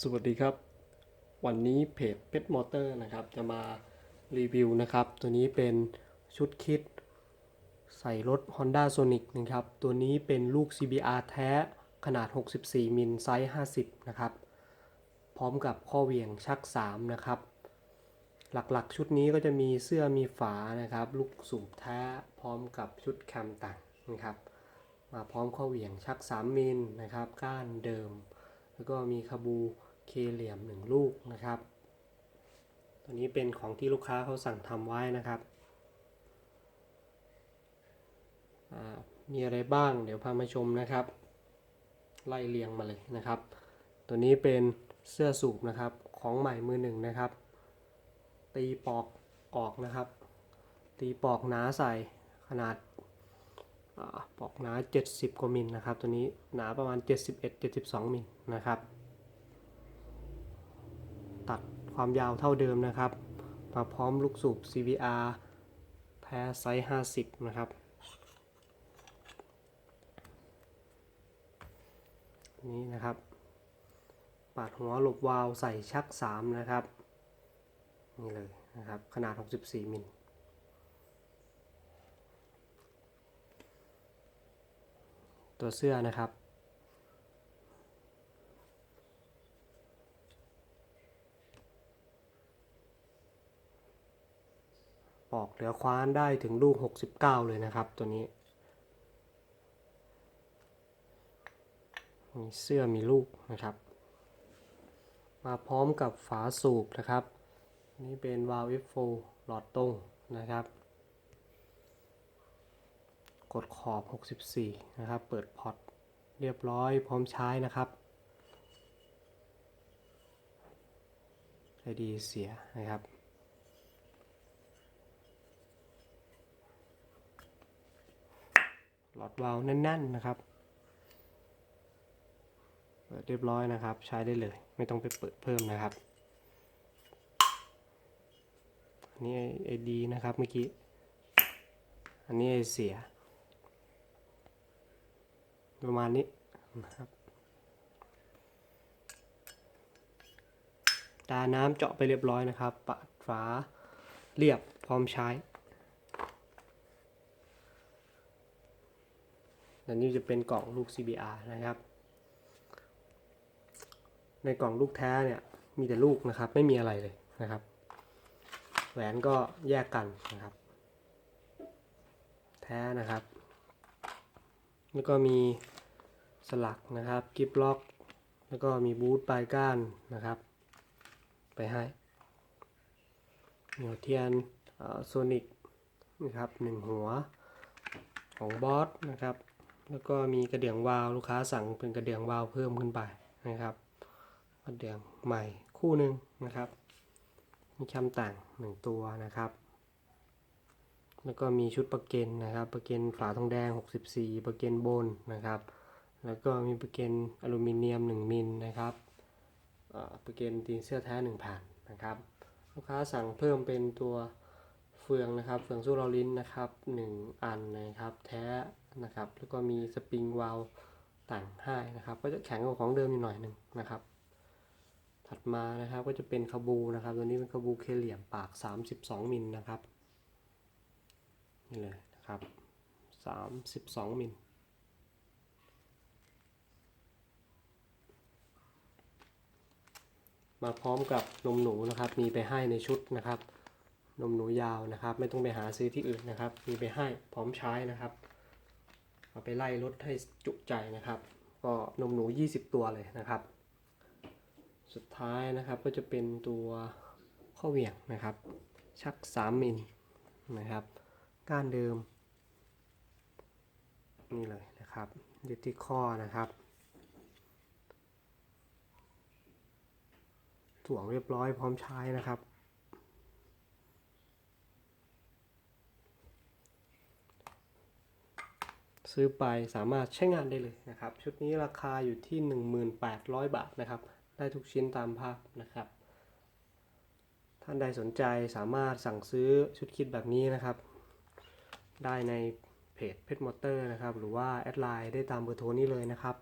สวัสดีครับ วันนี้เพจเพชรมอเตอร์นะครับ จะมารีวิวนะครับ ตัวนี้เป็นชุดคิด ใส่รถ Honda Sonic นะครับ ตัวนี้เป็นลูก CBR แท้ขนาด 64 มิลไซส์ 50 นะครับ พร้อมกับข้อเหวี่ยงชัก 3 นะครับ หลักๆ ชุดนี้ก็จะมีเสื้อมีฝานะครับ ลูกสูบแท้พร้อมกับชุดแคมต่างนะครับ มาพร้อมข้อเหวี่ยงชัก 3 มิลนะครับ ก้านเดิม แล้วก็มีคาบูเคเหลี่ยมหนึ่งลูกนะครับ ตัวนี้เป็นของที่ลูกค้าเขาสั่งทำไว้นะครับ มีอะไรบ้างเดี๋ยวพามาชมนะครับ ไล่เรียงมาเลยนะครับ ตัวนี้เป็นเสื้อสูบนะครับของใหม่มือหนึ่งนะครับ ตีปอกออกนะครับ ตีปอกหนาใส่ขนาด ปอกหนา 70 กว่ามิลนะครับ ตัวนี้หนาประมาณ 71-72 มิลนะครับ ตัดความยาวเท่าเดิมนะครับ มาพร้อมลูกสูบ CVR แท้ไซส์ 50 นะครับนี่นะครับ ปาดหัวหลบวาล์วใส่ชัก 3 นะครับ นี่เลยนะครับ ขนาด 64 มิล ตัวเสื้อนะครับ ปอกเหลือคว้านได้ถึงลูก 69 เลยนะครับ ตัวนี้ มีเสื้อมีลูกนะครับ มาพร้อมกับฝาสูบนะครับ นี่เป็นวาล์ว F4 หลอดตรงนะครับ กดขอบ 64 นะครับ เปิดพอร์ตเรียบร้อยพร้อมใช้นะครับไอดีเสียนะครับ หลอดวาล์วแน่น ๆ นะครับ เปิดเรียบร้อยนะครับ ใช้ได้เลย ไม่ต้องไปเปิดเพิ่มนะครับอันนี้ไอดีนะครับเมื่อกี้ อันนี้ไอเสีย ประมาณนี้นะครับ ตาน้ำเจาะไปเรียบร้อยนะครับปัดฝาเรียบพร้อมใช้และนี่จะเป็นกล่องลูก CBR นะครับ ในกล่องลูกแท้เนี่ยมีแต่ลูกนะครับ ไม่มีอะไรเลยนะครับ แหวนก็แยกกันนะครับ แท้นะครับ แล้วก็มี ลักนะครับกิฟล็อก แล้วก็มีบูทปลายก้านนะครับ ไปให้เหนียวเทียนโซนิกนะครับหนึ่งหัวของบอสนะครับ แล้วก็มีกระเดื่องวาล์วลูกค้าสั่งเป็นกระเดื่องวาล์วเพิ่มขึ้นไปนะครับกระเดื่องใหม่คู่หนึ่งนะครับ มีคำต่างหนึ่งตัวนะครับ แล้วก็มีชุดประเก็นนะครับ ประเก็นฝาทองแดง 64 ประเก็นบนนะครับ แล้วก็มีประเกนอลูมิเนียม 1 มิลนะครับเอ่อประเกนตีนเสื้อแท้1แผ่นนะครับ ลูกค้าสั่งเพิ่มเป็นตัวเฟืองนะครับ เฟืองสู้เราลิ้นนะครับ 1 อันนะครับแท้นะครับ แล้วก็มีสปริงวาล์ต่างให้นะครับ ก็จะแข็งกว่าของเดิมอยู่หน่อยหนึ่งนะครับ ถัดมานะครับก็จะเป็นคาบูนะครับ ตัวนี้เป็นคาบูเคเหลี่ยมปาก 32มิลนะครับนี่เลยนะครับ 32มิล มาพร้อมกับนมหนูนะครับ มีไปให้ในชุดนะครับ นมหนูยาวนะครับ ไม่ต้องไปหาซื้อที่อื่นนะครับ มีไปให้พร้อมใช้นะครับเอาไปไล่รถให้จุใจนะครับ ก็นมหนู 20 ตัวเลยนะครับ สุดท้ายนะครับก็จะเป็นตัวข้อเหวี่ยงนะครับ ชัก 3 มิลนะครับ ก้านเดิม นี่เลยนะครับยึดที่ข้อนะครับ ถ่วงเรียบร้อยพร้อมใช้นะครับ ซื้อไปสามารถใช้งานได้เลยนะครับ ชุดนี้ราคาอยู่ที่ 1800 บาทนะครับ ได้ทุกชิ้นตามภาพนะครับ ท่านใดสนใจสามารถสั่งซื้อชุดคิดแบบนี้นะครับ ได้ในเพจเพชรมอเตอร์นะครับ หรือว่าแอดไลน์ได้ตามเบอร์โทรนี้เลยนะครับ